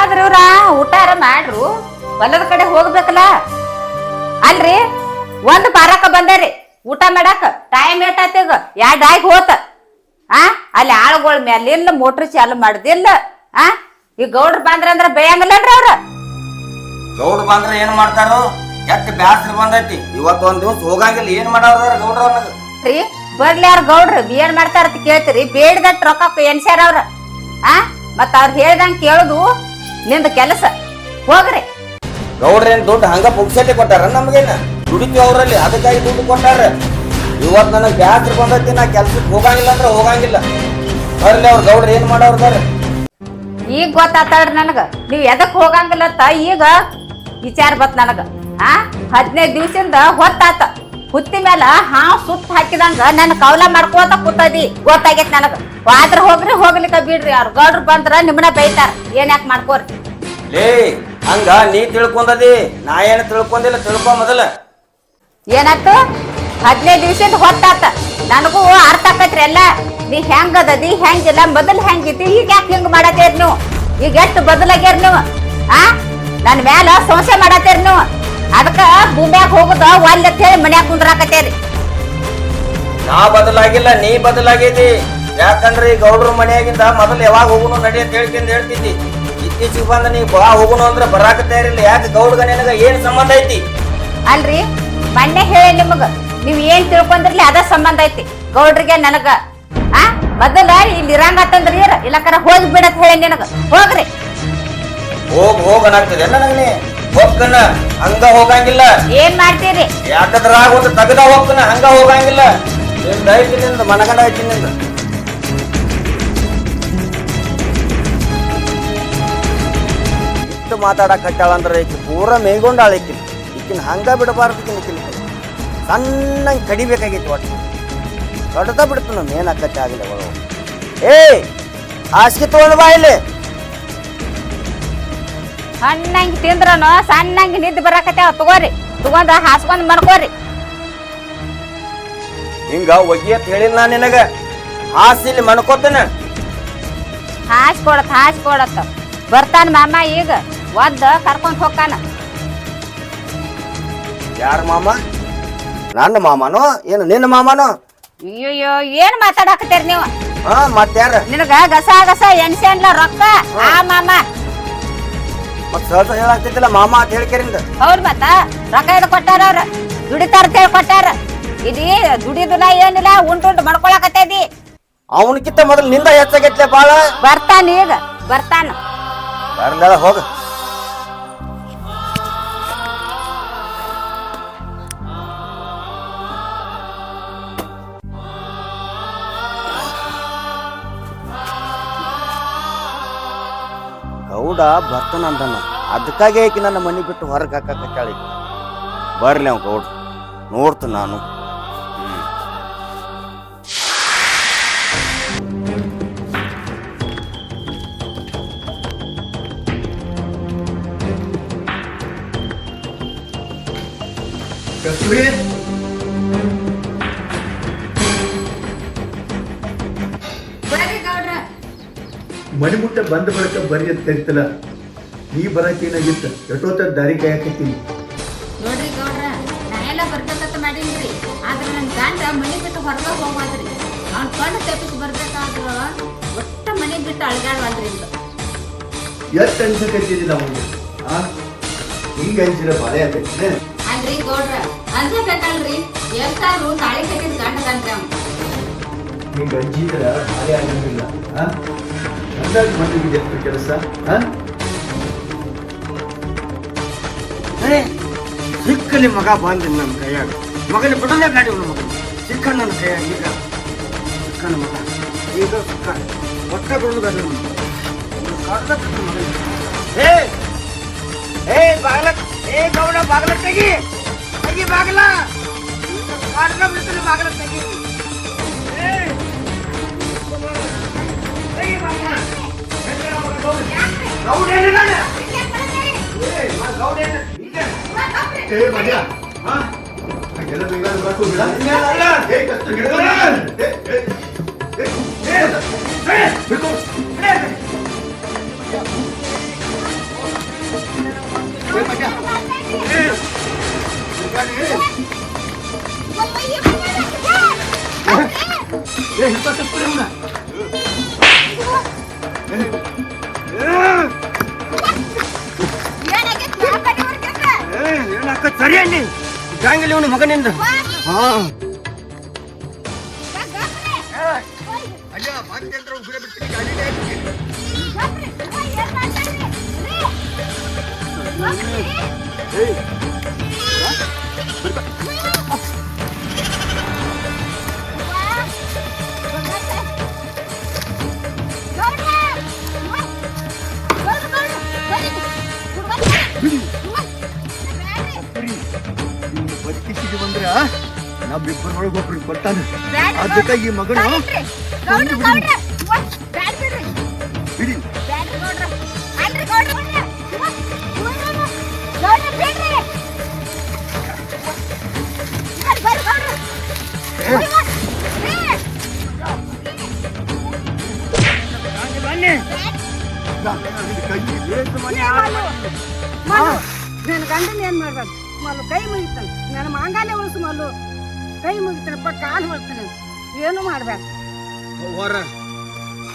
ಆದ್ರ ಊಟ ಊಟಾರ ಮಾಡ್ರು? ಹೊಲದ ಕಡೆ ಹೋಗ್ಬೇಕಲ್ಲ. ಅಲ್ರಿ ಒಂದ್ ಪಾರಕ ಬಂದಾರಿ. ಊಟ ಮಾಡಾಕ ಟೈಮ್ ಏಟಾತ ಈಗ. ಎರಡ್ ಆಗಿ ಹೋತ. ಆ ಅಲ್ಲಿ ಆಳುಗಳ ಮೇಲೆ ಇಲ್ಲ ಮೋಟ್ರ್ ಚಾಲು ಮಾಡುದಿಲ್ಲ ಆ ಈ ಗೌಡ್ರು ಬಂದ್ರಂದ್ರ ಬೇಯಂಗಿಲ್ಲನ್ರಿ ಅವ್ರ. ಗೌಡ್ರು ಬಂದ್ರ ಏನ್ ಮಾಡ್ತಾರೋ? ಎಟ್ ಬ್ಯಾಸ್ರ ಬಂದೈತಿ. ಇವತ್ತು ಒಂದ್ ದಿವಸ ಹೋಗಂಗಿಲ್ಲ ಏನ್ ಮಾಡವ್ರ ಗೌಡ್ರ ರೀ ಬರ್ಲಿ ಅವ್ರ ಗೌಡ್ರು ಏನ್ ಮಾಡ್ತಾರ ಅಂತ ಕೇಳ್ತೀರಿ. ಬೇಡದಟ್ ರೊಕ್ಕ ಎನ್ಸ್ಯಾರ ಅವ್ರ. ಆ ಮತ್ತ ಅವ್ರ ಹೇಳ್ದಂಗ ಕೇಳುದು ನಿಂದ ಕೆಲಸ. ಹೋಗ್ರಿ. ಗೌಡ್ರೇನ್ ದುಡ್ಡು ಹಂಗ ಪುಕ್ಸಟ್ಟೆ ಕೊಟ್ಟಾರ ನಮ್ಗೇನ? ದುಡಿತೀವಿ ಅವರಲ್ಲಿ ಅದಕ್ಕಾಗಿ ದುಡ್ಡು ಕೊಟ್ಟಾರ. ಇವತ್ ನನಗ್ ಬ್ಯಾಸ್ರ ಬಂದೈತಿ ನಾ ಕೆಲ್ಸಕ್ಕೆ ಹೋಗಂಗಿಲ್ಲ ಅಂದ್ರೆ ಹೋಗಂಗಿಲ್ಲ. ಬರ್ಲಿ ಅವ್ರ ಗೌಡ್ರ ಏನ್ ಮಾಡವ್ರದಾರ ಈಗ ಗೊತ್ತಾತಾಳ್ರಿ ನನಗ. ನೀವ್ ಎದಕ್ ಹೋಗಂಗಿಲ್ಲ ಅಂತ ಈಗ ವಿಚಾರ ಬತ್ ನನಗ. ಆ? ಹದಿನೈದು ದಿವಸದಿಂದ ಹೊತ್ತಾತ. ಹುತ್ತಿ ಮೇಲೆ ಹಾ ಸುತ್ತ ಹಾಕಿದಂಗ ನನ್ನ ಕವಲ ಮಾಡ್ಕೋತ ಕೂತದಿ. ಗೊತ್ತಾಗೈತ್ ನನಗ. ಆದ್ರ ಹೋಗ್ರಿ ಹೋಗ್ಲಿಕ್ಕ ಬಿಡ್ರಿ ಅವ್ರ. ಗೌಡ್ರು ಬಂದ್ರ ನಿಮ್ಮನ್ನ ಬೈತಾರ. ಏನ್ ಯಾಕೆ ಮಾಡ್ಕೋರಿ? ಲೇ ಹಂಗ ನೀ ತಿಳ್ಕೊಂಡದಿ ನಾ ಏನು ತಿಳ್ಕೊಂಡಿಲ್ಲ ತಿಳ್ಕೊ ಮೊದಲ. ಏನಾಯ್ತು? ಹದಿನೈದು ದಿವಸದ ಹೊತ್ತಾತ. ನನಗೂ ಅರ್ಥ ಆಕತ್ರಿ ಎಲ್ಲ. ನೀ ಹೆಂಗದದಿ ಹೆಂಗಿಲ್ಲ ಮೊದಲ್ ಹೆಂಗಿದ್ದಿ ಈಗ ಯಾಕೆ ಹಿಂಗ್ ಮಾಡತ್ತೇರಿ ನೀವು? ಈಗ ಎಷ್ಟು ಬದಲಾಗ್ಯಾರ ನೀವು? ಆ? ನನ್ನ ಮ್ಯಾಲ ಸಂಶಯ ಮಾಡತ್ತೇರಿ ನೀವು? ಅದಕ್ಕ ಭೂಮ್ಯಾಗ ಹೋಗುದ ಒಂದ್ ಅಂತ ಹೇಳಿ ಮನ್ಯಾಗ ಕುಂದ್ರಾಕತ್ತೇರಿ. ನಾ ಬದಲಾಗಿಲ್ಲ ನೀ ಬದಲಾಗೇತಿ. ಯಾಕಂದ್ರೆ ಈ ಗೌಡ್ರ ಮನೆಯಾಗಿಂದ ಮೊದಲು ಯಾವಾಗ ಹೋಗುನು ನಡಿ ಅಂತ ಹೇಳ್ಕೊಂಡ್ ಹೇಳ್ತಿದ್ದಿ. ಇತ್ತೀಚಿಗೆ ಬಂದ ನೀ ಬಾ ಹೋಗುನು ಅಂದ್ರೆ ಬರಾಕ ತಯಾರಿಲ್ಲ ಯಾಕೆ ಗೌಡ್ಗ ನಿನಗ ಏನ್ ಸಂಬಂಧ ಐತಿ? ಅಲ್ರಿ ಮೊನ್ನೆ ಹೇಳಿ ನಿಮಗ ನೀವ್ ಏನ್ ತಿಳ್ಕೊಂಡ್ರಲ್ಲಿ ಅದ ಸಂಬಂಧ ಐತಿ. ಗೌಡ್ರಿಗೆ ನನಗ ಆ ಮೊದಲ ಇಲ್ಲಿ ಇರಂಗತ್ತಂದ್ರಿ ಇಲ್ಲಕರ ಹೋಗಿ ಬಿಡತ್ ಹೇಳಿ ನಿನಗ. ಹೋಗ್ರಿ. ಹೋಗ್ ಹೋಗ್ ಅನ್ನಾಗ್ತದೆ ನನಗೆ ಹೋಗ್ಕನ ಹಂಗ ಹೋಗಂಗಿಲ್ಲ. ಏನ್ ಮಾಡ್ತೀರಿ? ಯಾಕಂದ್ರ ಒಂದು ತಗದ ಹೊಕ್ಕನ ಹಂಗ ಹೋಗಂಗಿಲ್ಲ. ನಿಂದ ಐತಿ ನಿಂದ ಮನಗಂಡ ಐತಿ ನಿಂದ. ಇಷ್ಟು ಮಾತಾಡಕ್ ಅಂದ್ರೆ ಈಕಿ ಪೂರ ಮೇಯ್ಗೊಂಡಾಳ ಈಕಿನ ಈಕಿನ ಹಂಗ ಬಿಡಬಾರ್ದು ಈಕಿನ ಸಣ್ಣ ಸಣ್ಣಂಗೆ ಕಡಿಬೇಕಾಗಿತ್ತು ಒಟ್ಟು. ದೊಡ್ಡದ ಬಿಡ್ತು ನಮ್ಮ ಏನಾಕತ್ತೆ ಆಗಿಲ್ಲ ಏಯ್ ಏ ಹಾಸಿಗೆ ತಗೊಂಡ್ ಬಾ ಇಲ್ಲಿ. ಸಣ್ಣಂಗ್ ತಿಂದ್ರನು ಸಣ್ಣಂಗೆ ನಿದ್ದೆ ಬರಾಕತ್ಯಾವ ತಗೋರಿ. ತಗೊಂಡ ಹಾಸ್ಕೊಂಡ್ ಮನ್ಕೋರಿ ಹಿಂಗ ಒಗಿಯತ್ ಹೇಳಿಲ್ಲ ನಾ ನಿನಗ. ಹಾಸಿಲಿ ಇಲ್ಲಿ ಹಾಸ್ಕೊಡತ್ ಹಾಸ್ ಕೊಡತ್ ಹಾಸ್ ಕೊಡತ್ತ ಬರ್ತಾನ ಮಾಮ ಈಗ. ಒದ್ದ ಕರ್ಕೊಂಡ್ ಹೋಗ್ತಾನ. ಯಾರ ಮಾಮ? ನನ್ನ ಮಾಮನೋ? ಏನು ನಿನ್ನ ಮಾಮನೋ? ಅಯ್ಯೋ ಏನ್ ಮಾತಾಡಕತ್ತೀರಿ ನೀವು? ಹಾ ಮತ್ತಾರ ನಿನಗ ಗಸ ಗಸ ಎಣ್ಸೆನ್ಲ ರೊಕ್ಕ? ಆ ಮಾಮ. ಮತ್ ಸಹಜ ಹೇಳಾಗ್ತಿದ್ದಿಲ್ಲ ಮಾಮ ಅಂತ ಹೇಳ್ಕೇರಿಂದ ಅವ್ರ ಮತ್ತ. ರೊಕ್ಕ ಇದು ಕೊಟ್ಟಾರ ಅವ್ರ? ದುಡಿತಾರ ಅಂತ ಹೇಳಿ ಕೊಟ್ಟಾರ. ಇದಿ ದುಡಿದುನ ಏನಿಲ್ಲ ಉಂಟು ಉಂಟು ಮಾಡ್ಕೊಳಕತ್ತೈದಿ. ಅವನಕ್ಕಿಂತ ಮೊದಲು ನಿಂದ ಹೆಚ್ಚಾಗೈತ್ಲೆ ಬಾಳ? ಬರ್ತಾನ ಈಗ ಬರ್ತಾನ. ಬರ್ಲ ಹೋಗ. ಗೌಡ ಬರ್ತಾನಂದನು ಅದಕ್ಕಾಗಿ ಆಕಿ ನನ್ನ ಮನೆ ಬಿಟ್ಟು ಹೊರಗೆ ಹಾಕಕತ್ತಾಳಿ. ಬರ್ಲಿ ಅವ್ ಗೌಡ ನೋಡ್ತು ನಾನು. ಕಸ್ತೂರಿ? ಮನೆ ಮುಟ್ಟ ಬಂದ ಬಳಿಕ ಬರ್ರಿ ಅಂತ ಕರಿತಲ್ಲ ನೀ ಬರಕ್ಕೆ ಏನಾಗಿತ್ತ? ಎಷ್ಟೊತ್ತ ದಾರಿ ಕಾಯಕತ್ತೀನಿ? ನೋಡ್ರಿ ಗೌಡ್ರ ನಾ ಎಲ್ಲ ಬರ್ಬೇಕಂತ ಮಾಡೀನ್ರಿ. ಆದ್ರೆ ನನ್ನ ಗಂಡ ಮನೆ ಬಿಟ್ಟು ಹೊರಗ ಹೋಗ್ವಾದ್ರಿ. ಅವ್ನ ಕಣ್ಣು ತೆಪ್ಪಿಸಿ ಬರ್ಬೇಕಾದ್ರ ಒಟ್ಟ ಮನೆ ಬಿಟ್ಟು ಅಳ್ಗಾಡ್ವಾದ್ರಿ ಇಂದ ಎಷ್ಟು ಅನ್ಸಕತ್ತೀನಿ ನಮಗೆ ಆ? ಹಿಂಗ ಅನ್ಸಿರ ಬಾಳೆ ಆಕೈತಿ ಅಲ್ರಿ ಗೌಡ್ರ ಅನ್ಸಬೇಕಲ್ರಿ ಎಷ್ಟಾದ್ರು ತಾಳಿ ಕಟ್ಟಿದ ಹಿಂಗ ಅಂಜಿದ್ರ ಬಾಳೆ ಆಗಂಗಿಲ್ಲ ಆ? ಅಂದಾಗ ಮನೆಗೆ ಎಷ್ಟು ಕೆಲಸ ಸಿಕ್ಕಲಿ ಮಗ ಬಂದ ನನ್ನ ಕೈಯಾಗ. ಮಗನ ಬಿಡಲೇ ಗಾಡಿ ಮಗ ಸಿಕ್ಕ ನನ್ನ ಕೈಯಾಗ ಈಗ. ಸಿಕ್ಕನ ಮಗ. ಈಗ ಸಿಕ್ಕ. ಒಟ್ಟ ಬಿಡುವುದಲ್ಲ ಏ ಏ ಬಾಗಲ ಏ, ಗೌಡ ಬಾಗಲ ತೆಗಿ. ತೆಗಿ ಬಾಗಲ. ಕಾಡ್ದ ಬಿಡ್ತಾನೆ ಬಾಗಲ ತೆಗಿ. Eh, entonces, espera una. ಬಿಡ್ಕೊ. ಇಲ್ಲಿ ಗಂಗಲಿ ಇವನು ಮಗನಿಂದ ಹಾ ಅಯ್ಯ ಕೊಟ್ಟಾನ ಅದಕ್ಕೆ ಈ ಮಗಳು ಕೊಂದು ಬಿಡಿ. ಬಿಡಿ. ಕೈ ಏಸು ಮನೆ ನನ್ನ ಗಂಡನ ಏನ್ ಮಾಡ್ಬಾರ್ದು ಮಲ್ಲು ಕೈ ಮುಗಿತಾನೆ ನನ್ನ ಮಾಂಗಾಲೆ ಉಳಿಸು ಮಲ್ಲು. ಕೈ ಮುಗಿತಾನಪ್ಪ ಕಾಲು ಹೊಳ್ತಾನೆ ಏನು ಮಾಡ್ಬೇಕು?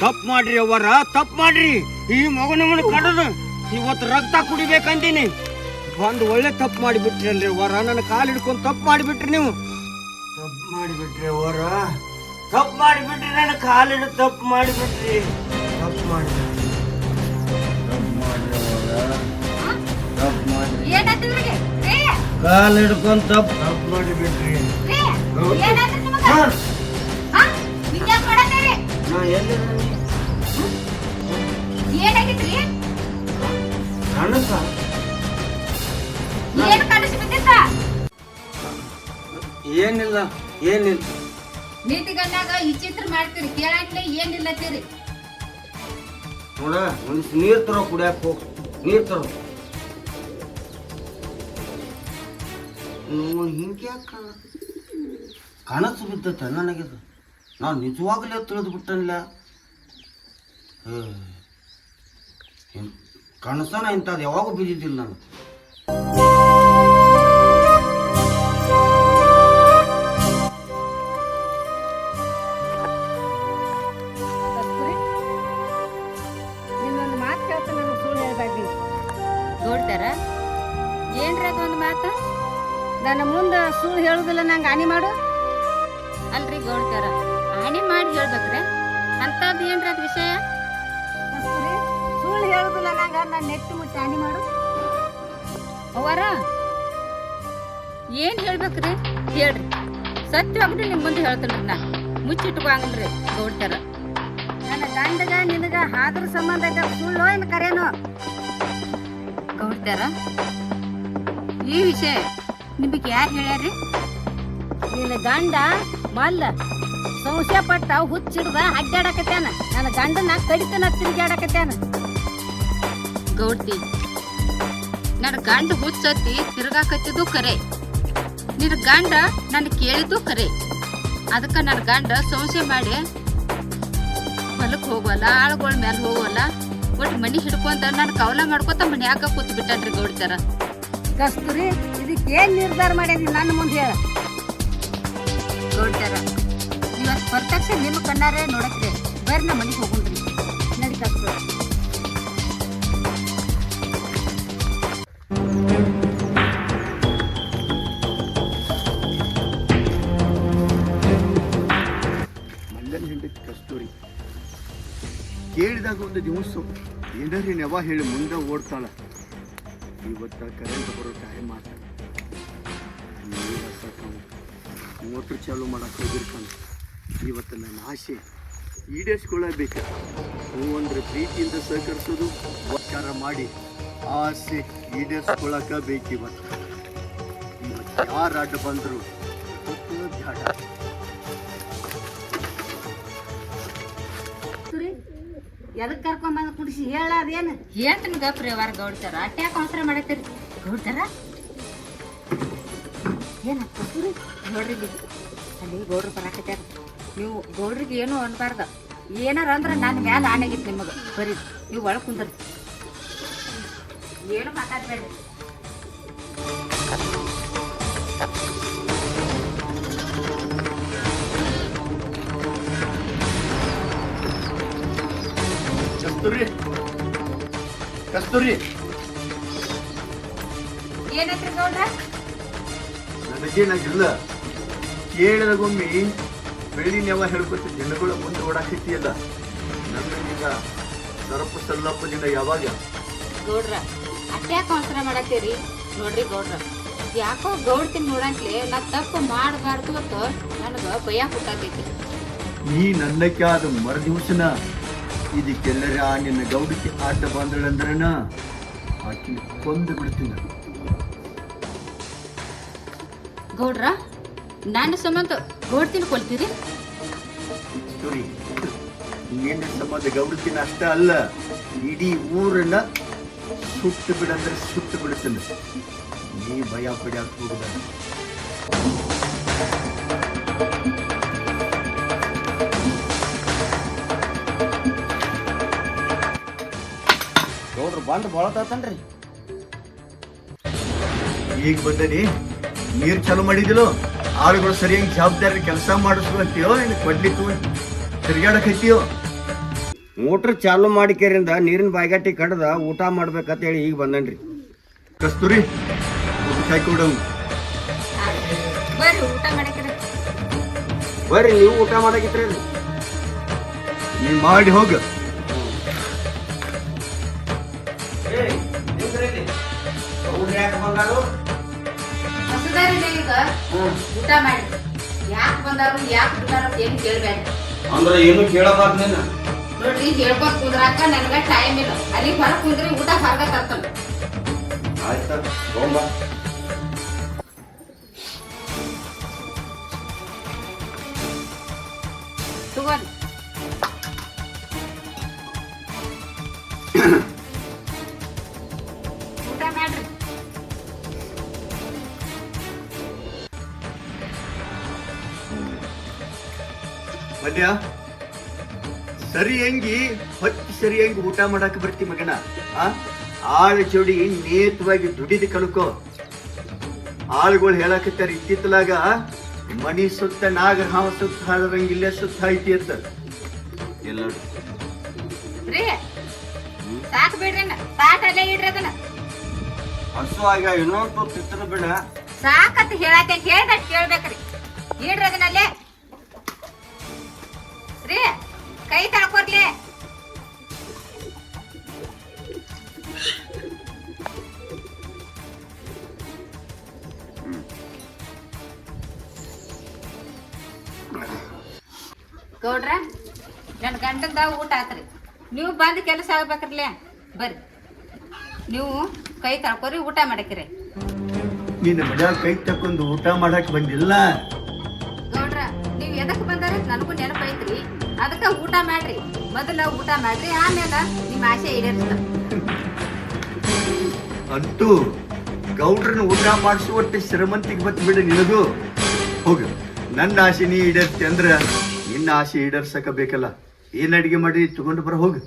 ತಪ್ಪು ಮಾಡ್ರಿ ಅವರ ತಪ್ಪು ಮಾಡ್ರಿ. ಈ ಮಗನ ಕಡದು ಇವತ್ತು ರಕ್ತ ಕುಡಿಬೇಕಂತೀನಿ. ಒಂದು ಒಳ್ಳೆ ತಪ್ಪು ಮಾಡಿಬಿಟ್ರಿ ಅಲ್ರಿ ವರ ನನ್ನ ಕಾಲು ಹಿಡ್ಕೊಂಡು ತಪ್ಪು ಮಾಡಿಬಿಟ್ರಿ ನೀವು. ತಪ್ಪು ಮಾಡಿಬಿಟ್ರಿ ಅವರ ತಪ್ಪು ಮಾಡಿಬಿಟ್ರಿ ನನ್ನ ಕಾಲು ಹಿಡಿದು ತಪ್ಪು ಮಾಡಿಬಿಟ್ರಿ. ತಪ್ಪು ಮಾಡಿ ತಪ್ಪು ಮಾಡ್ರಿ ಅವರ ತಪ್ಪು ಮಾಡ್ರಿ ರೀ ಕಾಲು ಹಿಡ್ಕೊಂಡು ತಪ್ಪು ತಪ್ಪು ಮಾಡಿಬಿಟ್ರಿ ಏನಿಲ್ಲ ಏನಿಲ್ಲ. ನೀತಿ ಗಂಡಾಗ ಈ ಚಿತ್ರ ಮಾಡ್ತೀರಿ ಕೇಳಾಕ್ಲೆ ಏನಿಲ್ಲತ್ತೀರಿ? ನೋಡ ಒಂದಿಷ್ಟು ನೀರ್ ತರೋ ಕುಡಿಯಾಕ ಹೋಗ್. ನೀರ್ ತರೋ. ಹಿಂಗೆ ಕನಸು ಬಿದ್ದೈತೆ ನನಗಿದು. ನಾನು ನಿಜವಾಗಲೇ ತಿಳಿದು ಬಿಟ್ಟನಿಲ್ಲ ಕನಸನ ಇಂಥದ್ದು ಯಾವಾಗೂ ಬಿದ್ದಿದ್ದಿಲ್ಲ ನಾನು. ನೋಡ್ತಾರ? ಏನ್ರಿ ಒಂದು ಮಾತು? ನನ್ನ ಮುಂದೆ ಸುಳ್ಳು ಹೇಳುದಿಲ್ಲ ನಂಗೆ ಹಾನಿ ಮಾಡು. ಗೌಡ್ತಾರ ಹಾನಿ ಮಾಡಿ ಹೇಳ್ಬೇಕ್ರೆ? ಅಂತದ್ ಏನ್ರ ಅದ್ ವಿಷಯ? ಸುಳ್ಳು ಹೇಳುದಿಲ್ಲ ನಂಗೆ ನಾನ್ ನೆಟ್ಟು ಮುಟ್ಟಿ ಹಾನಿ ಮಾಡು. ಅವರ ಏನ್ ಹೇಳ್ಬೇಕ್ರಿ? ಹೇಳ್ರಿ. ಸತ್ಯವಾಗ್ರಿ ನಿಮ್ ಮುಂದೆ ಹೇಳ್ತೇನೆ ನಾ ಮುಚ್ಚಿಟ್ಕೋಂಗಲ್ರಿ ಗೌಡ್ತಾರ ನನ್ನ ಗಂಡಗ ನಿನಗ ಹಾದ್ರ ಸಂಬಂಧ ಐತೆ ಸುಳ್ಳು ಏನು ಕರೇನು. ಗೌಡ್ತಾರ ಈ ವಿಷಯ ನಿಮಗೆ ಯಾರು ಹೇಳ್ಯಾರ್ರಿ? ನಿನ್ನ ಗಂಡ ಮಲ್ಲ ಸಂಶಯ ಪಟ್ಟ ಹುಚ್ಚಿಡ್ದ ಅಡ್ಡಾಡಕತ್ಯಾನ. ನನ್ನ ಗಂಡನ ಕಡಿತನ ತಿರುಗಾಡಕತ್ಯಾನ ಗೌಡ್ತಿ ನನ್ನ ಗಂಡ ಹುಚ್ಚತ್ತಿ ತಿರುಗಾಕತ್ತಿದ್ದು ಕರೆ ನಿನ್ನ ಗಂಡ ನನ್ನ ಕೇಳಿದ್ದು ಕರೆ ಅದಕ್ಕೆ ನನ್ನ ಗಂಡ ಸಂಶಯ ಮಾಡಿ ಹೊಲಕ್ಕೆ ಹೋಗೋಲ್ಲ ಆಳುಗಳ ಮೇಲೆ ಹೋಗೋಲ್ಲ ಒಟ್ಟು ಮನಿ ಹಿಡ್ಕೊಂತ ನಾನು ಕವಲ ಮಾಡ್ಕೊತ ಮನ್ಯಾಗ ಕೂತ್ ಬಿಟ್ಟನ್ರಿ ಗೌಡ್ತಾರ. ಕಸ್ತೂರಿ ಇದಕ್ಕೆ ಏನ್ ನಿರ್ಧಾರ ಮಾಡ್ಯಾನಿ ನನ್ನ ಮುಂದೆ ಹೇಳ. ಗೌಡ್ತಾರ ಇವತ್ತು ಪ್ರತ್ಯಕ್ಷ ನಿಮ್ಮ ಕಣ್ಣಾರೆ ನೋಡಕ್ಕೆ. ಬೇರೆ ನಮ್ಮ ಮನೆಗೆ ಹೋಗುಣ್ರಿ ನಡಿ ಕಸ್ತೂರಿ ಮಂಗನ ಕಸ್ತೂರಿ. ಕೇಳಿದಾಗ ಒಂದು ದಿವಸ ಏನಾರಿ ನೆವ ಹೇಳಿ ಮುಂದೆ ಓಡ್ತಾಳ. ಇವತ್ತ ಕರೆಂಟ್ ಬರೋ ಟೈಮ್ ಆತ. ಮೋಟ್ರ್ ಚಾಲು ಮಾಡಕ್ಕೆ ಹೋಗಿರ್ತಾನೆ. ಇವತ್ತು ನನ್ನ ಆಸೆ. ಈಡೇರಿಸ್ಕೊಳ್ಳಬೇಕು. ಹೂ ಅಂದ್ರೆ ಪ್ರೀತಿಯಿಂದ ಸಹಕರಿಸೋದು ಉಪಚಾರ ಮಾಡಿ ಆಸೆ ಈಡೇರಿಸ್ಕೊಳ್ಳಕ ಬೇಕು ಇವತ್ತು ಯಾರು ಅಡ್ಡ ಬಂದರು ಬ್ಯಾಡ ಕಸ್ತೂರಿ ಎದಕ್ ಕರ್ಕೊಂಡ್ ಬಂದ್ ಕುಡಿಸಿ ಹೇಳ ಅದೇನು ಹೇಳ್ತೀನಿ ಗಪ್ರಿ ವಾರ ಗೌಡ್ತಾರ ಅಟ್ಯಾಕ್ ಅವಸರ ಮಾಡತ್ತೀರಿ. ಗೌಡ್ತಾರ ಏನ ಕಸ್ತೂರಿ ನೋಡ್ರಿ ಇಲ್ಲಿ ಅಲ್ಲಿ ಗೌಡ್ರು ಬರಾಕತ್ಯಾರ ನೀವು ಗೌಡ್ರಿಗೆ ಏನು ಅನ್ಬಾರ್ದ. ಏನಾರ ಅಂದ್ರೆ ನನ್ನ ಮ್ಯಾಲ ಆನೆಗಿತ್ತು ನಿಮಗೆ. ಬರೀ ನೀವು ಒಳಗೆ ಕುಂದ್ರಿ. ಏನು ಮಾತಾಡ್ಬೇಡಿ. ಕಸ್ತೂರಿ. ಕಸ್ತೂರಿ. ಏನೈತ್ರಿ ಗೌಡ್ರ? ನನಗೇನಾಗಿಲ್ಲ ಕೇಳಿದಾಗೊಮ್ಮೆ ಬೆಳ್ಳಿ ನೆವ ಹೇಳ್ಕೊತ ದಿನಗಳ ಮುಂದೆ ಓಡಾಕೈತಿಯಲ್ಲ ನನ್ನೀಗ ಸರಪು ಸಲ್ಲಪ್ಪದಿಂದ ಯಾವಾಗ? ಗೌಡ್ರ ಅಟ್ಯಾಕ ಅವಸರ ಮಾಡತ್ತೀರಿ? ನೋಡ್ರಿ ಗೌಡ್ರ ಯಾಕೋ ಗೌಡ್ತಿನ್ ನೋಡಂತ್ಲೆ ನಾ ತಪ್ಪು ಮಾಡಬಾರ್ದು ಅಂತ ನನಗೆ ಭಯ ಹುಟ್ಟಾಕೈತಿ. ನೀ ನನ್ನಕ್ಕೆ ಆದ ಮರು ದಿವಸನ ಇದಕ್ಕೆಲ್ಲರ ನಿನ್ನ ಗೌಡಕ್ಕೆ ಆಟ ಬಂದಳಂದ್ರನ ಆಕಿನ ಕೊಂದು ಬಿಡ್ತೀನಿ. ಗೌಡ್ರ? ನಾನು ಸಂಬಂಧ ಗೌಡ್ ತಿನ್ಕೊಳ್ತೀರಿ ಸ್ಟೋರಿ ನಿನ್ನ ಸಂಬಂಧ ಗೌಡತಿನ ಅಷ್ಟ ಅಲ್ಲ ಇಡೀ ಊರನ್ನ ಸುಟ್ಟು ಬಿಡಂದ್ರೆ ಸುಟ್ಟು ಬಿಡುತ್ತೆ ನೀ ಭಯ ಪಡಿ ಹೋಗದ. ನೋಡ್ರಿ ಬಂದು ಬಳತತನ್ರಿ ಈಗ ಬಂದನಿ? ನೀರ್ ಚಾಲು ಮಾಡಿದಿಲ್ಲೋ ಆಳುಗಳು ಸರಿಯಾಗಿ ಜವಾಬ್ದಾರಿ ಕೆಲಸ ಮಾಡಿಸ್ಕೊಂತೀಯೋ ಅಂತೀಯೋ ಇನ್ನು ಕೊಡ್ಲಿತ್ತು ತಿರ್ಗಾಡಕತ್ತೀಯೋ ಮೋಟ್ರ್ ಚಾಲು ಮಾಡಿಕೆರಿಂದ ನೀರಿನ ಬಾಯ್ಗಟ್ಟಿ ಕಡ್ದ ಊಟ ಮಾಡ್ಬೇಕಂತ ಹೇಳಿ ಈಗ ಬಂದನ್ರಿ. ಕಸ್ತೂರಿ ಕಾಯಿ ಕೊಡವು ಬರ್ರಿ ಊಟ ಮಾಡಕ್ಕಿರ. ಬರ್ರಿ ನೀವು ಊಟ ಮಾಡಕಿತ್ರಿ ನೀವು ಮಾಡಿ ಹೋಗ. ಹೊಸದಾರಿ ಈಗ? ಊಟ ಮಾಡಿ. ಯಾಕೆ ಬಂದಾರು ಯಾಕೆ ಬಿಟ್ಟಾರ ಅಂತ ಏನು ಕೇಳ್ಬೇಡ. ಅಂದ್ರೆ ಏನು ಕೇಳಬಾರ್ದು ನೀನು ನೋಡ್ರಿ ಹೇಳ್ಕೊತ ಕುಂದ್ರಾಕ ನನಗ ಟೈಮ್ ಇಲ್ಲ. ಅಲ್ಲಿ ಹೊರಗ್ ಕುಂದ್ರಿ ಊಟ ಹೊರಗ ತರ್ತಾನ. ಆಯ್ತಾ? ತಗೊಂಬ ತಗೋರಿ. ಮದ್ಯ ಸರಿ ಹೆಂಗಿ ಹೊತ್ತಿ ಸರಿ ಹೆಂಗಿ ಊಟ ಮಾಡಾಕ ಬರ್ತಿ ಮಗನ ಆ? ಆಳ ಜೋಡಿ ನೇತವಾಗಿ ದುಡಿದ ಕಳ್ಕೊ ಆಳುಗಳು ಹೇಳಾಕತ್ತಾರ ಇತ್ತಿತ್ತಲಾಗ ಮನಿ ಸುತ್ತ ನಾಗ ಹಾವ ಸುತ್ತ ಹಾಡದಂಗ ಇಲ್ಲೇ ಸುತ್ತ ಐತಿ ಅಂತ. ಎಲ್ಲ ಸಾಕ್ ಬಿಡ್ರಿ ಸಾಕ್ ಅಲ್ಲೇ ಇಡ್ರಿ ಅದನ್ನ. ಹಸು ಆಗ ಇನ್ನೊಂದು ತಿತ್ರ ಬಿಡ. ಸಾಕತ್ ಹೇಳಕ್ಕೆ ಕೇಳ್ಬೇಕ್ರಿ. ಇಡ್ರಿ ಅದನ್ನಲ್ಲೇ ರೀ, ಕೈ ತಳ್ಕೊರ್ಲಿ ಗೌಡ್ರ ನನ್ನ ಗಂಡಂದ ಊಟ ಆತ್ರಿ. ನೀವು ಬಂದು ಕೆಲಸ ಆಗ್ಬೇಕ್ರಲ್ಲೇ ಬರ್ರಿ. ನೀವು ಕೈ ತಳ್ಕೊರಿ, ಊಟ ಮಾಡಕ್ರಿ ನಿನ್ನ ಮನ್ಯಾಗ ಕೈ ತಕೊಂಡು ಊಟ ಮಾಡಕ್ ಬಂದಿಲ್ಲ. ಊಟ ಮಾಡ್ರಿ. ಮೊದಲ ಊಟ ಮಾಡ್ರಿ ಆಮೇಲೆ ನಿಮ್ಮ ಆಸೆ ಈಡೇರಿಸ್ತ ಅಂತೂ ಗೌಡ್ರನ್ನ ಊಟ ಮಾಡಿಸುವಷ್ಟು ಶ್ರಮಂತಿಗೆ ಬತ್ ಬಿಡ ನಿನಗೂ. ಹೋಗು ನನ್ನ ಆಸೆ ನೀ ಈಡೇರ್ತಿ ಅಂದ್ರ ನಿನ್ನ ಆಸೆ ಈಡೇರ್ಸಕ ಬೇಕಲ್ಲ. ಏನ್ ಅಡಿಗೆ ಮಾಡಿ ತಗೊಂಡು ಬರ ಹೋಗು.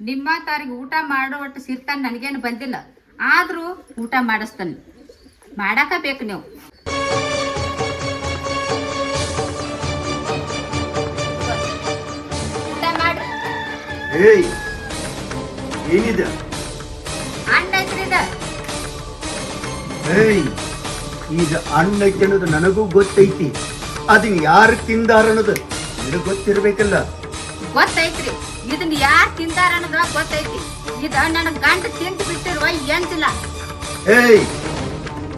ನಿಮ್ಮ ತಾರಿಗೆ ಊಟ ಮಾಡುವಷ್ಟು ಸಿರ್ತಾನ ನನಗೇನು ಬಂದಿಲ್ಲ. ಆದ್ರೂ ಊಟ ಮಾಡಿಸ್ತಾನೆ. ಮಾಡಾಕ ಬೇಕು ನೀವು. ಏಯ್ ಏನಿದೆ? ಅಣ್ಣ ಏಯ್ ಈಗ ಅಣ್ಣ ಐತಿ ಅನ್ನೋದು ನನಗೂ ಗೊತ್ತೈತಿ. ಅದು ಯಾರು ತಿಂದಾರ ಅನ್ನೋದು ನಿನಗೆ ಗೊತ್ತಿರ್ಬೇಕಲ್ಲ. ಗೊತ್ತೈತ್ರಿ. ಇದನ್ನ ಯಾರ್ ತಿಂದಾರ ಅನ್ನೋದ ಗೊತ್ತೈತಿ. ಇದ ನನ್ನ ಗಂಡ ತಿಂದು ಬಿಟ್ಟಿರುವ ಎಂಜಿಲ್ಲ ಏಯ್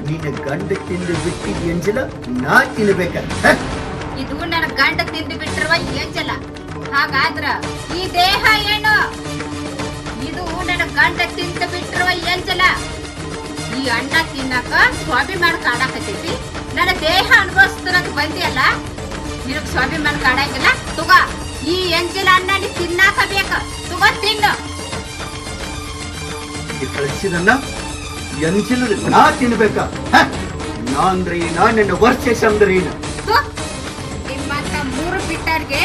ನಿನ್ನ ಗಂಡ ತಿಂದು ಬಿಟ್ಟಿದ್ ಎಂಜಿಲ ನಾ ತಿನ್ಬೇಕ? ಇದು ನನ್ನ ಗಂಡ ತಿಂದು ಬಿಟ್ಟಿರುವ ಎಂಜಲ. ಹಾಗಾದ್ರ ಈ ದೇಹ ಏನು? ಇದು ನನ್ನ ಗಂಡ ತಿಂತ ಬಿಟ್ಟಿರುವ ಎಂಜಲ ಈ ಅಣ್ಣ ತಿನ್ನಕ ಸ್ವಾಭಿಮಾನ ಕಾಡಾಕತೈತಿ ನನ್ನ ದೇಹ ಅನುಭವಿಸ್ತನಕ್ ಬಂದಿಯಲ್ಲ. ನಿನಗ್ ಸ್ವಾಭಿಮಾನ ಕಾಡಂಗಿಲ್ಲ? ತುಗ ಈ ಎಂಜಲ ಅನ್ನ ನೀ ತಿನ್ನಾಕ ಬೇಕ. ತುಗ ತಿನ್ನು. ಕಳಿಸಿದನ್ನ ಎಂಜಲ ನಾ ತಿನ್ಬೇಕ. ನಾನ್ರಿ ನಾ ನಿನ್ನ ವರ್ಷ ತು, ನಿಮ್ಮಂತ ಮೂರು ಬಿಟ್ಟರ್ಗೆ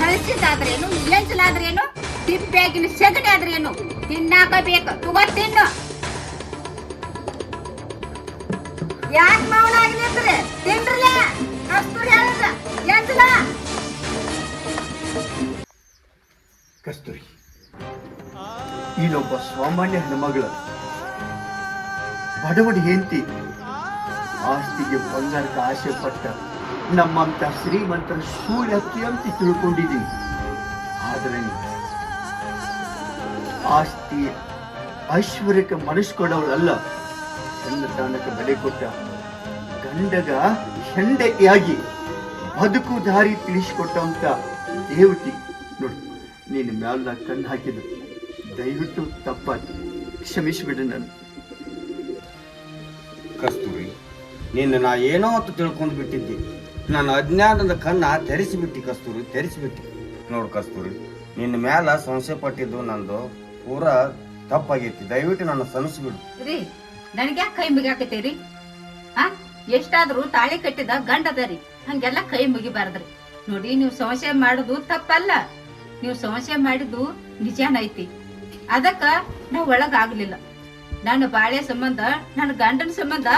ಹಳಸಿದಾದ್ರೇನು ಇಳಿಸಲಾದ್ರೇನು ತಿಪ್ಪೆಗಿನ ಸೆಗಣಿ ಆದ್ರೇನು ತಿನ್ನಾಕ ಬೇಕು ತಗೋ ತಿನ್ನು. ಯಾಕೆ ಮೌನ ಆಗಿದ್ರೆ ತಿನ್ರಲ್ಲ ಕಸ್ತೂರಿ ಹೇಳಿದ್ರ ಎಂಜಲ. ಕಸ್ತೂರಿ ಸಾಮಾನ್ಯ ಹೆಣ್ಮಗಳ ಬಡವಡಿ ಹೆಂಡತಿ ಆಸ್ತಿಗೆ ಬಂಗಾರಕ್ಕೆ ಆಸೆ ಪಟ್ಟ ನಮ್ಮಂತ ಶ್ರೀಮಂತರ ಸೂರ್ಯ ಅಂತ ತಿಳ್ಕೊಂಡಿದ್ದೀನಿ. ಆದರೆ ಆಸ್ತಿ ಐಶ್ವರ್ಯಕ್ಕೆ ಮನಸ್ಸು ಕೊಡೋಳಲ್ಲ ಸನ್ನತಾನಕ್ಕೆ ಬೆಲೆ ಕೊಟ್ಟ ಗಂಡಗ ಹೆಂಡತಿಯಾಗಿ ಬದುಕು ದಾರಿ ತಿಳಿಸಿಕೊಟ್ಟಂತ ದೇವತಿ ನೋಡಿ, ನೀನು ಮ್ಯಾಲ ಕಣ್ಣು ಹಾಕಿದ. ದಯವಿಟ್ಟು ತಪ್ಪಾಯ್ತು ಕ್ಷಮಿಸಿಬಿಡು ನಾನು. ಕಸ್ತೂರಿ, ನಿನ್ನ ನಾ ಏನೋ ಅಂತ ತಿಳ್ಕೊಂಡು ಬಿಟ್ಟಿದ್ದೆ. ನನ್ನ ಅಜ್ಞಾನದ ಕಣ್ಣ ತೆರೆಸಿಬಿಟ್ಟಿ ಕಸ್ತೂರಿ, ತೆರೆಸಿಬಿಟ್ಟಿ. ನೋಡು ಕಸ್ತೂರಿ, ನಿನ್ನ ಮ್ಯಾಲ ಸಂಶಯ ಪಟ್ಟಿದ್ದು ನಂದು ಪೂರ ತಪ್ಪಾಗೈತಿ. ದಯವಿಟ್ಟು ನನ್ನ ಸನಸ್ಬಿಡು ರೀ, ನನಗ್ಯಾಕೆ ಕೈ ಮುಗಿಯಾಕತ್ತೀರಿ? ಎಷ್ಟಾದ್ರೂ ತಾಳಿ ಕಟ್ಟಿದ ಗಂಡ ಅದರಿ ಹಂಗೆಲ್ಲ ಕೈ ಮುಗಿಬಾರ್ದ್ರಿ. ನೋಡಿ, ನೀವು ಸಂಶಯ ಮಾಡುದು ತಪ್ಪಲ್ಲ. ನೀವು ಸಂಶಯ ಮಾಡಿದ್ದು ನಿಜಾನೈತಿ ಅದಕ್ಕ ನಾವು ಒಳಗಾಗ್ಲಿಲ್ಲ. ನನ್ನ ಬಾಳೆ ಸಂಬಂಧ, ನನ್ನ ಗಂಡನ ಸಂಬಂಧ,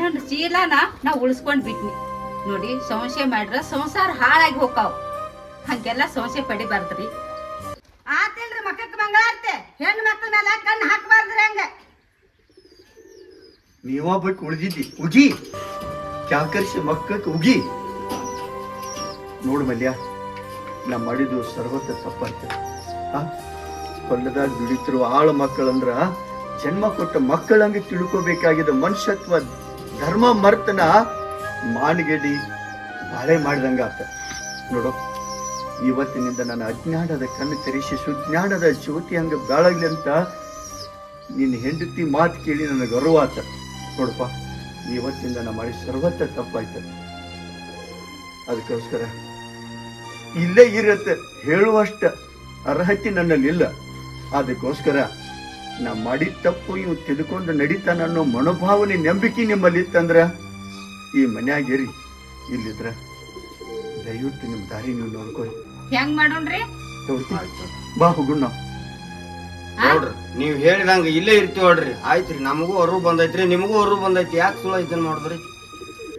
ನನ್ನ ಚೀಲನ ನಾ ಉಳಿಸ್ಕೊಂಡ್ ಬಿಟ್ನಿ. ನೋಡಿ ಸಂಶಯ ಮಾಡ್ರ ಸಂಸಾರ ಹಾಳಾಗಿ ಹೋಗ್ತಾವ್ ಹಂಗೆಲ್ಲ ಸಂಶಯ ಪಡಿಬಾರ್ದ್ರಿ. ಆತಿಲ್ರಿ ಮಕ್ಕಕ್ಕೆ ಮಂಗಳಾರ್ತೆ? ಹೆಣ್ಣು ಮಕ್ಕಳ ಮೇಲೆ ಕಣ್ಣು ಹಾಕಬಾರ್ದ್ರಿ ಹಂಗ. ನೀವ ಬಿಟ್ಟು ಉಳಿದಿದ್ದಿ, ಉಗಿ. ಚಾಕರ್ಸಿ ಮಕ್ಕಕ್ಕೆ ಉಗಿ. ನೋಡು ಮಲ್ಯ ನಾ ಮಾಡಿದ್ದು ಸರ್ವತ ತಪ್ಪಾಯ್ತು. ಆ ಹೊಲದಾಗ ದುಡಿತಿರುವ ಆಳು ಮಕ್ಕಳಂದ್ರ ಜನ್ಮ ಕೊಟ್ಟ ಮಕ್ಕಳಂಗೆ ತಿಳ್ಕೋಬೇಕಾಗಿದ್ದ ಮನುಷ್ಯತ್ವ, ಧರ್ಮ, ಮರ್ತನ ಮಾನಗೆಡಿ ಬಾಳೆ ಮಾಡಿದಂಗ ಆಗ್ತದೆ ನೋಡು, ಇವತ್ತಿನಿಂದ ನನ್ನ ಅಜ್ಞಾನದ ಕಣ್ಣು ತೆರೆಸಿ ಸುಜ್ಞಾನದ ಜ್ಯೋತಿ ಹಂಗೆ ಬೆಳಗಲಿ ಅಂತ ನಿನ್ನ ಹೆಂಡತಿ ಮಾತು ಕೇಳಿ ನನಗೆ ಗೌರವ ಆತ. ನೋಡಪ್ಪ, ಇವತ್ತಿಂದ ನಾ ಮಾಡಿ ಸರ್ವತ್ತ ತಪ್ಪಾಯ್ತು. ಅದಕ್ಕೋಸ್ಕರ ಇಲ್ಲೇ ಇರತ್ತೆ ಹೇಳುವಷ್ಟ ಅರ್ಹತೆ ನನ್ನಲ್ಲಿಲ್ಲ. ಅದಕ್ಕೋಸ್ಕರ ನಾ ಮಾಡಿದ ತಪ್ಪು ಇವು ತಿಳ್ಕೊಂಡು ನಡೀತಾನನ್ನೋ ಮನೋಭಾವನೆ, ನಂಬಿಕೆ ನಿಮ್ಮಲ್ಲಿ ಇತ್ತಂದ್ರ ಮನ್ಯಾಗ ಇರಿ. ಇಲ್ಲಿದ್ರ ದಯವಿಟ್ಟು ನಿಮ್ಮ ದಾರಿ ನೀವು ನೋಡ್ಕೊಳ್ಳಿ ಹೆಂಗ್ ಮಾಡೋಣ್ರಿ? ಬಾ ಹುಗುಣ್ಣ. ನಾವು ನೋಡ್ರಿ ನೀವು ಹೇಳಿದಂಗ ಇಲ್ಲೇ ಇರ್ತೀವಿ ನೋಡ್ರಿ. ಆಯ್ತ್ರಿ ನಮಗೂ ಅವರು ಬಂದೈತ್ರಿ ನಿಮಗೂ ಅವರು ಬಂದೈತಿ. ಯಾಕೆ ಸುಳ್ಳು ಇದನ್ನ ಮಾಡಿದ್ರಿ?